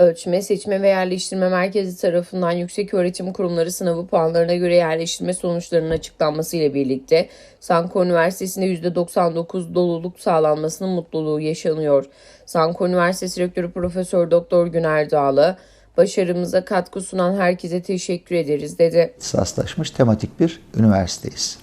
Ölçme, Seçme ve Yerleştirme Merkezi tarafından Yükseköğretim Kurumları sınavı puanlarına göre yerleştirme sonuçlarının açıklanması ile birlikte Sanko Üniversitesi'nde %99 doluluk sağlanmasının mutluluğu yaşanıyor. Sanko Üniversitesi Rektörü Profesör Doktor Güner Dağlı, başarımıza katkı sunan herkese teşekkür ederiz dedi. ihtisaslaşmış tematik bir üniversiteyiz.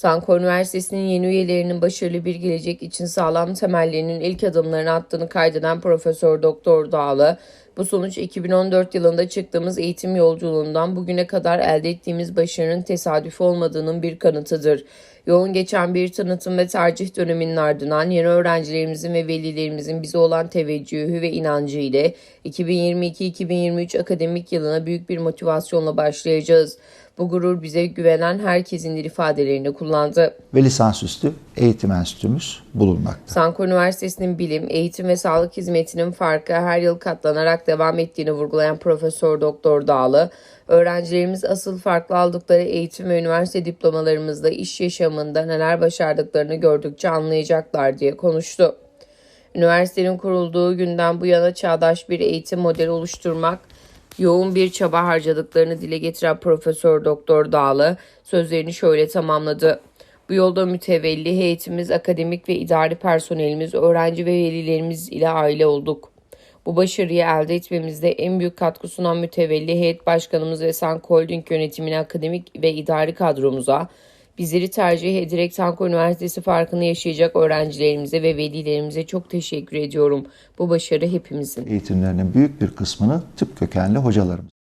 Sanko Üniversitesi'nin yeni üyelerinin başarılı bir gelecek için sağlam temellerinin ilk adımlarını attığını kaydeden Profesör Doktor Dağlı, bu sonuç 2014 yılında çıktığımız eğitim yolculuğundan bugüne kadar elde ettiğimiz başarının tesadüf olmadığının bir kanıtıdır. Yoğun geçen bir tanıtım ve tercih döneminin ardından yeni öğrencilerimizin ve velilerimizin bize olan teveccühü ve inancı ile 2022-2023 akademik yılına büyük bir motivasyonla başlayacağız. Bu gurur bize güvenen herkesindir ifadelerini kullandı. Ve lisansüstü eğitim enstitümüz bulunmakta. Sanko Üniversitesi'nin bilim, eğitim ve sağlık hizmetinin farkı her yıl katlanarak devam ettiğini vurgulayan Profesör Doktor Dağlı, öğrencilerimiz asıl farklı aldıkları eğitim ve üniversite diplomalarımızda iş yaşamında neler başardıklarını gördükçe anlayacaklar diye konuştu. Üniversitenin kurulduğu günden bu yana çağdaş bir eğitim modeli oluşturmak yoğun bir çaba harcadıklarını dile getiren Profesör Doktor Dağlı sözlerini şöyle tamamladı. Bu yolda mütevelli heyetimiz, akademik ve idari personelimiz, öğrenci ve velilerimiz ile aile olduk. Bu başarıyı elde etmemizde en büyük katkı sunan mütevelli heyet başkanımız ve Sanko Holding yönetimine, akademik ve idari kadromuza, bizleri tercih ederek Sanko Üniversitesi farkını yaşayacak öğrencilerimize ve velilerimize çok teşekkür ediyorum. Bu başarı hepimizin. Eğitimlerinin büyük bir kısmını tıp kökenli hocalarımız